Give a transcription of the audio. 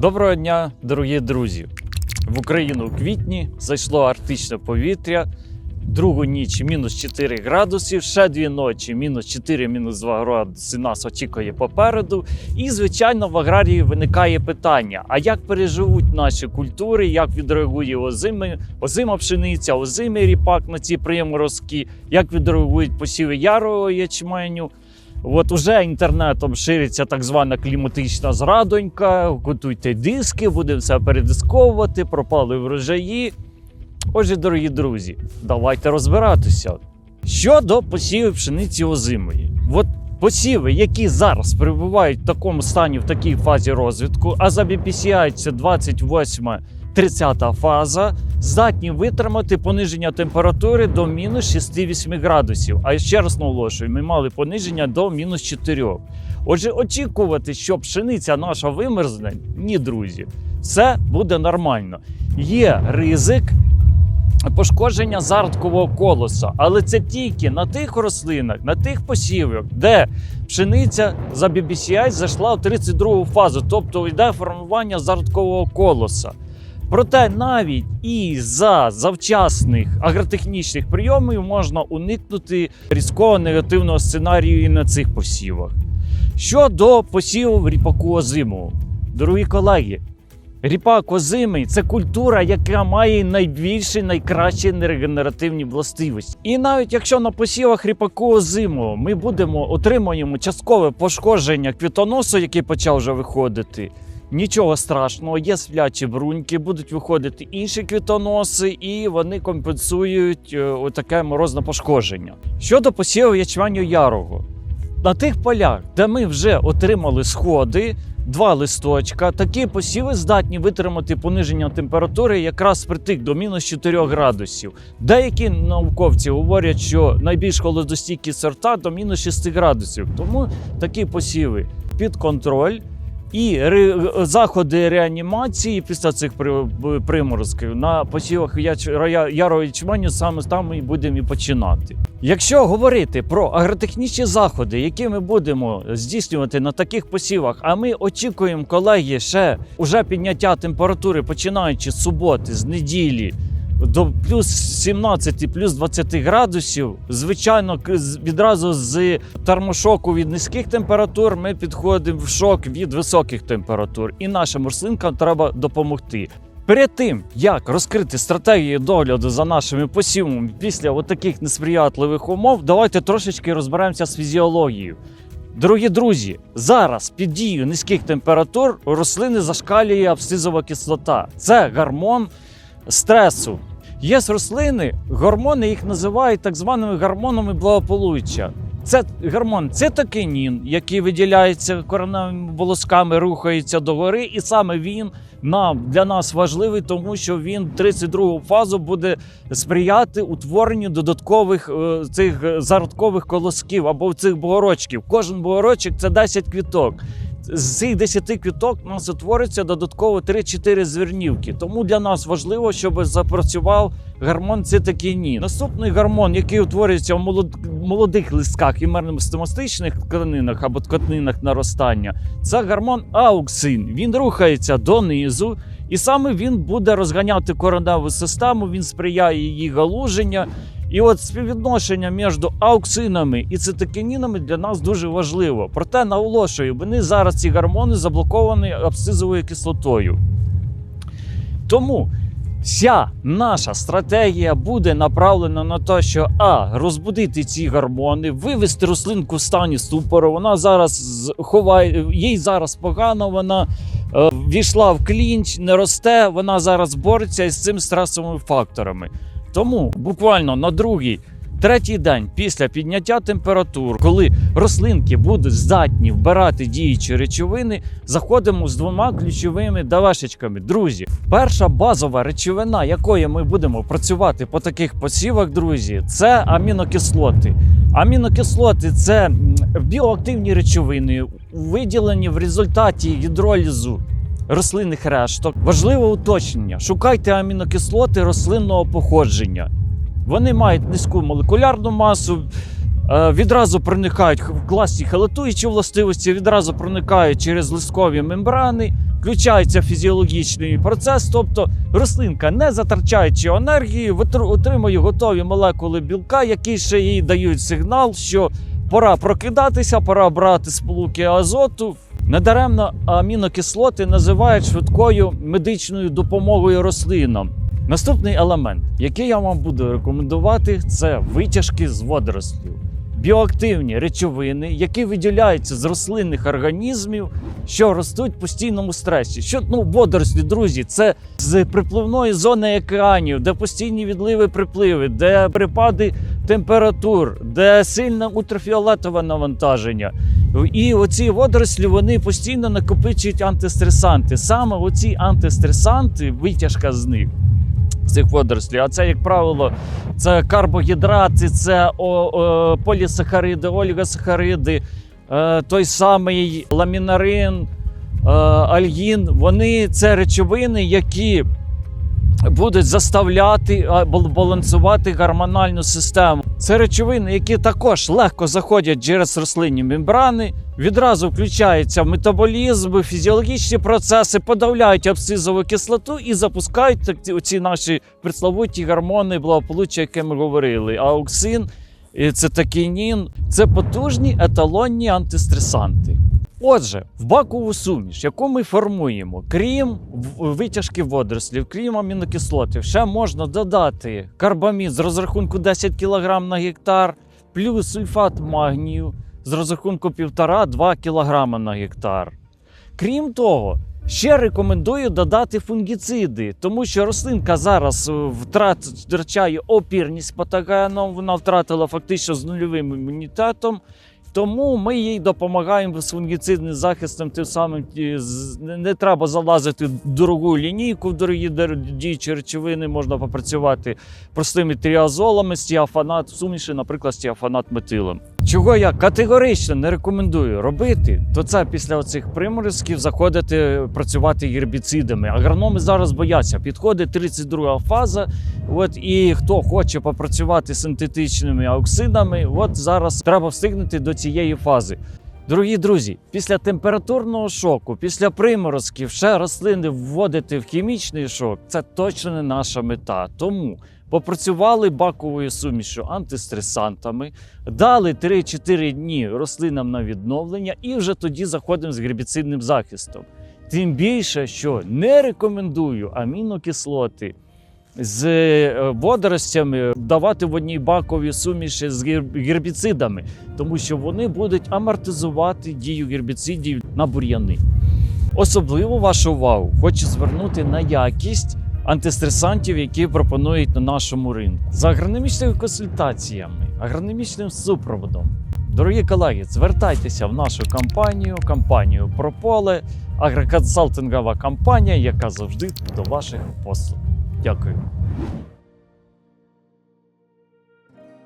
Доброго дня, дорогі друзі! В Україну у квітні зайшло арктичне повітря. Другу ніч мінус 4 градусів, ще дві ночі мінус 4, мінус 2 градуси нас очікує попереду. І, звичайно, в аграрії виникає питання: а як переживуть наші культури, як відреагує озими, озима пшениця, озимий ріпак на ці приморозки, як відреагують посіви ярового ячменю. От уже інтернетом шириться так звана кліматична зрадонька. Готуйте диски, будемо все передисковувати, пропали врожаї. Отже, дорогі друзі, давайте розбиратися. Щодо посівів пшениці озимої. От посіви, які зараз перебувають в такому стані, в такій фазі розвитку, а за BPCI це 28 30 фаза, здатні витримати пониження температури до мінус 6-8 градусів. А ще раз наголошую, ми мали пониження до мінус 4. Отже, очікувати, що пшениця наша вимерзне, ні, друзі, все буде нормально. Є ризик пошкодження зародкового колоса, але це тільки на тих рослинах, на тих посівах, де пшениця за BBCI зайшла в 32 фазу, тобто йде формування зародкового колоса. Проте навіть і за завчасних агротехнічних прийомів можна уникнути різкого негативного сценарію і на цих посівах. Щодо посіву ріпаку озимого, дорогі колеги, ріпак озимий це культура, яка має найбільші, найкращі нерегенеративні властивості. І навіть якщо на посівах ріпаку озимого ми будемо отримуємо часткове пошкодження квітоносу, який почав вже виходити. Нічого страшного, є сплячі бруньки, будуть виходити інші квітоноси, і вони компенсують е, отаке морозне пошкодження. Щодо посіву ячменю ярого, на тих полях, де ми вже отримали сходи, два листочка, такі посіви здатні витримати пониження температури якраз притик до мінус 4 градусів. Деякі науковці говорять, що найбільш холодостійкі сорта до мінус 6 градусів. Тому такі посіви під контроль. І ре- заходи реанімації після цих при- приморозків на посівах ярого ячменю саме там ми будемо і починати. Якщо говорити про агротехнічні заходи, які ми будемо здійснювати на таких посівах, а ми очікуємо, колеги, ще уже підняття температури, починаючи з суботи, з неділі. До плюс 17, плюс 20 градусів. Звичайно, відразу з термошоку від низьких температур ми підходимо в шок від високих температур, і нашим рослинкам треба допомогти. Перед тим як розкрити стратегію догляду за нашими посівами після таких несприятливих умов, давайте трошечки розберемося з фізіологією. Дорогі друзі, зараз під дією низьких температур рослини зашкалює абсцизова кислота. Це гормон стресу. Є рослини, гормони їх називають так званими гормонами благополуччя. Це гормон цитокінін, який виділяється кореневими волосками, рухається догори, і саме він нам для нас важливий, тому що він 32 фазу буде сприяти утворенню додаткових е, цих зародкових колосків або цих бугорочків. Кожен бугорочок це 10 квіток. З цих 10 квіток у нас утвориться додатково 3-4 звернівки. Тому для нас важливо, щоб запрацював гормон цитокінін. Наступний гормон, який утворюється в молод- молодих листках і мерностомастичних тканинах або тканинах наростання, це гормон ауксин. Він рухається донизу, і саме він буде розганяти кореневу систему, він сприяє її галуження. І от співвідношення між ауксинами і цитокінінами для нас дуже важливо. Проте наголошую, вони зараз ці гормони заблоковані абсцизовою кислотою. Тому вся наша стратегія буде направлена на те, що а розбудити ці гормони, вивести рослинку в стані ступору. Вона зараз ховає, їй зараз погано, вона е, війшла в клінч, не росте. Вона зараз бореться із цими стресовими факторами. Тому буквально на другий. Третій день після підняття температур, коли рослинки будуть здатні вбирати діючі речовини, заходимо з двома ключовими давешечками. Друзі, перша базова речовина, якою ми будемо працювати по таких посівах, друзі, це амінокислоти. Амінокислоти це біоактивні речовини, виділені в результаті гідролізу рослинних решток. Важливе уточнення: шукайте амінокислоти рослинного походження. Вони мають низьку молекулярну масу, е, відразу проникають в класні халатуючі властивості, відразу проникають через листкові мембрани. включається фізіологічний процес, тобто рослинка, не затрачаючи енергії, витр- отримує готові молекули білка, які ще їй дають сигнал, що пора прокидатися, пора брати сполуки азоту. Недаремно амінокислоти називають швидкою медичною допомогою рослинам. Наступний елемент, який я вам буду рекомендувати, це витяжки з водорослів. Біоактивні речовини, які виділяються з рослинних організмів, що ростуть в постійному стресі. Що ну водорослі, друзі, це з припливної зони океанів, де постійні відливи припливи, де припади температур, де сильне ультрафіолетове навантаження. І оці водорослі вони постійно накопичують антистресанти. Саме оці антистресанти, витяжка з них. Цих водорослів, а це, як правило, це карбогідрати, це о, о, полісахариди, олігосахариди, е, той самий ламінарин, е, альгін. Вони це речовини, які будуть заставляти балансувати гормональну систему. Це речовини, які також легко заходять через рослинні мембрани, відразу включаються метаболізм, фізіологічні процеси, подавляють абсцизову кислоту і запускають ці- наші пресловуті гормони благополуччя, яке ми говорили. Ауксин, і цитокінін це потужні еталонні антистресанти. Отже, в бакову суміш, яку ми формуємо, крім витяжки водорослів, крім амінокислотів, ще можна додати карбамід з розрахунку 10 кг на гектар, плюс сульфат магнію з розрахунку 1,5-2 кг на гектар. Крім того, ще рекомендую додати фунгіциди, тому що рослинка зараз е, втрачає опірність патогеном, вона втратила фактично з нульовим імунітетом. Тому ми їй допомагаємо з фунгіцидним захистом, тим самим не, не треба залазити в дорогу лінійку, в дорогі діючі речовини, можна попрацювати простими тріазолами, стіафанат, суміші, наприклад, стіафанат метилом. Чого я категорично не рекомендую робити, то це після оцих приморозків заходити працювати гербіцидами. Агрономи зараз бояться. Підходить 32 фаза. От і хто хоче попрацювати синтетичними ауксидами, от зараз треба встигнути до цієї фази. Дорогі друзі, після температурного шоку, після приморозків, ще рослини вводити в хімічний шок це точно не наша мета. Тому попрацювали баковою сумішю антистресантами, дали 3-4 дні рослинам на відновлення, і вже тоді заходимо з гербіцидним захистом. Тим більше, що не рекомендую амінокислоти з е, водоростями давати в одній баковій суміші з гер- гербіцидами, тому що вони будуть амортизувати дію гербіцидів на бур'яни. Особливо вашу увагу хочу звернути на якість антистресантів, які пропонують на нашому ринку. За агрономічними консультаціями, агрономічним супроводом. Дорогі колеги, звертайтеся в нашу компанію, компанію Прополе, агроконсалтингова компанія, яка завжди до ваших послуг. Дякую.